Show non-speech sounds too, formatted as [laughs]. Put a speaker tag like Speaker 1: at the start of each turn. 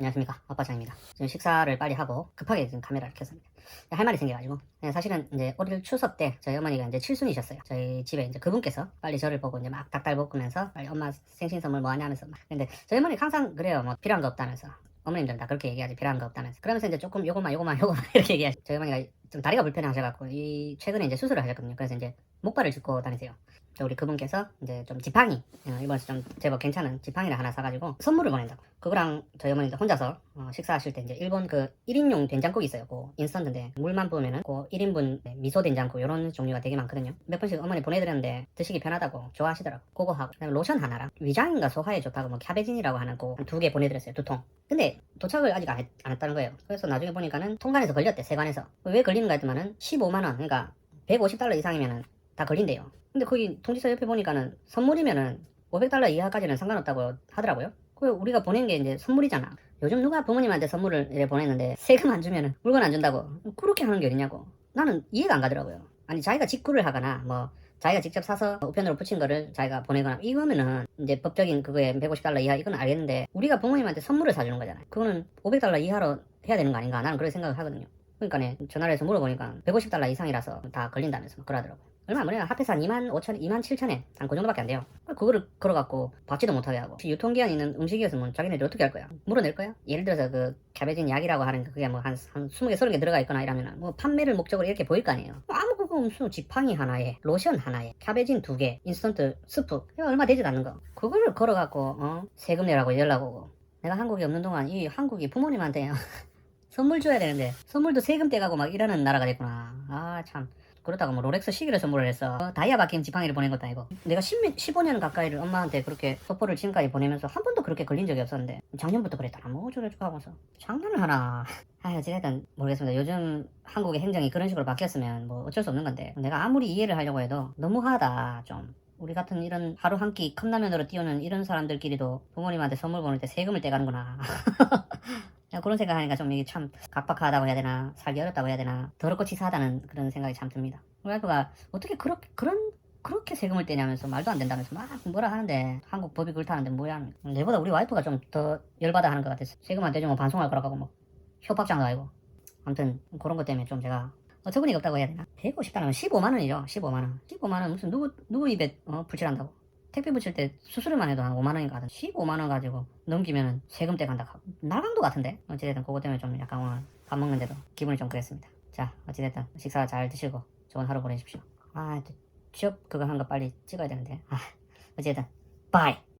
Speaker 1: 안녕하십니까. 아빠짱입니다. 지금 식사를 빨리 하고 급하게 지금 카메라를 켰습니다. 할 말이 생겨가지고. 네, 사실은 이제 올해 추석 때 저희 어머니가 이제 칠순이셨어요. 저희 집에 이제 그분께서 빨리 저를 보고 이제 막 닭달 볶으면서 빨리 엄마 생신 선물 뭐 하냐면서 막. 근데 저희 어머니 항상 그래요. 뭐 필요한 거 없다면서. 어머님들은 다 그렇게 얘기하지. 필요한 거 없다면서. 그러면서 이제 조금 요거만 요거만 요거만 [laughs] 이렇게 얘기하시 저희 어머니가 좀 다리가 불편해 하셔갖고 이 최근에 이제 수술을 하셨거든요. 그래서 이제 목발을 짚고 다니세요. 저 우리 그분께서 이제 좀 지팡이 어, 이번에 좀 제법 괜찮은 지팡이를 하나 사가지고 선물을 보낸다고. 그거랑 저희 어머니도 혼자서 어, 식사하실 때 이제 일본 그 1인용 된장국이 있어요. 그 인스턴트인데 물만 부으면은 그 1인분 미소 된장국 이런 종류가 되게 많거든요. 몇 번씩 어머니 보내드렸는데 드시기 편하다고 좋아하시더라고. 그거 하고. 그다음에 로션 하나랑 위장인가 소화에 좋다고 뭐 캬베진이라고 하는 거 두 개 보내드렸어요 두 통. 근데 도착을 아직 안, 했, 다는 거예요. 그래서 나중에 보니까는 통관에서 걸렸대 세관에서. 왜 걸리는가 했더만은 15만원 그러니까 150달러 이상이면은 다 걸린대요. 근데 거기 통지서 옆에 보니까는 선물이면은 500달러 이하까지는 상관없다고 하더라고요. 그 우리가 보낸 게 이제 선물이잖아. 요즘 누가 부모님한테 선물을 이래 보냈는데 세금 안 주면은 물건 안 준다고 그렇게 하는 게 어딨냐고. 나는 이해가 안 가더라고요. 아니 자기가 직구를 하거나 뭐 자기가 직접 사서 우편으로 붙인 거를 자기가 보내거나 이거면은 이제 법적인 그거에 150달러 이하 이건 알겠는데 우리가 부모님한테 선물을 사주는 거잖아요. 그거는 500달러 이하로 해야 되는 거 아닌가 나는 그렇게 생각을 하거든요. 그러니까 전화를 해서 물어보니까 150달러 이상이라서 다 걸린다면서 그러더라고요. 얼마 안 걸려요. 합해서 한 2만 5천, 2만 7천에 한 그 정도밖에 안 돼요. 그거를 걸어갖고 받지도 못하게 하고 유통기한 있는 음식이었으면 자기네들이 어떻게 할 거야? 물어낼 거야? 예를 들어서 그 캬베진 약이라고 하는 게 그게 뭐한 한 20개, 30개 들어가 있거나 이러면은 뭐 판매를 목적으로 이렇게 보일 거 아니에요. 뭐 아무 그거 없으면 지팡이 하나에 로션 하나에 캬베진 두 개, 인스턴트 스프 이거 얼마 되지도 않는 거. 그거를 걸어갖고 어? 세금 내라고 연락 오고 내가 한국에 없는 동안 이 한국이 부모님한테 [laughs] 선물 줘야 되는데 선물도 세금 떼가고 막 이러는 나라가 됐구나. 아 참. 그렇다고 뭐 롤렉스 시계를 선물을 했어. 어, 다이아 박힌 지팡이를 보낸 것도 아니고. 내가 10, 15년 가까이를 엄마한테 그렇게 소포를 지금까지 보내면서 한 번도 그렇게 걸린 적이 없었는데 작년부터 그랬더라. 뭐 어쩌고저쩌고 하면서 장난을 하나. 아 어쨌든 모르겠습니다. 요즘 한국의 행정이 그런 식으로 바뀌었으면 뭐 어쩔 수 없는 건데 내가 아무리 이해를 하려고 해도 너무하다 좀. 우리 같은 이런 하루 한 끼 컵라면으로 띄우는 이런 사람들끼리도 부모님한테 선물 보낼 때 세금을 떼가는구나. [laughs] 야, 그런 생각하니까 좀 이게 참 각박하다고 해야 되나 살기 어렵다고 해야 되나 더럽고 치사하다는 그런 생각이 참 듭니다. 와이프가 어떻게 그렇게 그런 그렇게 세금을 떼냐면서 말도 안 된다면서 막 뭐라 하는데 한국 법이 그렇다는데 뭐야 내보다 우리 와이프가 좀 더 열받아 하는 것 같았어 세금 안 떼주면 방송할 거라고 하고 뭐 협박장도 아니고. 아무튼 그런 것 때문에 좀 제가 어처구니가 없다고 해야 되나? 150달러면 15만 원이죠 15만 원. 15만 원 무슨 누구 누구 입에 어, 불칠한다고 택배 붙일 때 수수료만 해도 한 5만 원인가 하던 15만 원 가지고 넘기면은 세금 떼 간다. 날강도 같은데. 어찌됐든 그것 때문에 좀 약간 오늘 밥 먹는데도 기분이 좀 그랬습니다. 자, 어찌됐든 식사 잘 드시고 좋은 하루 보내십시오. 아, 취업 그거 한 거 빨리 찍어야 되는데. 아, 어찌됐든 바이.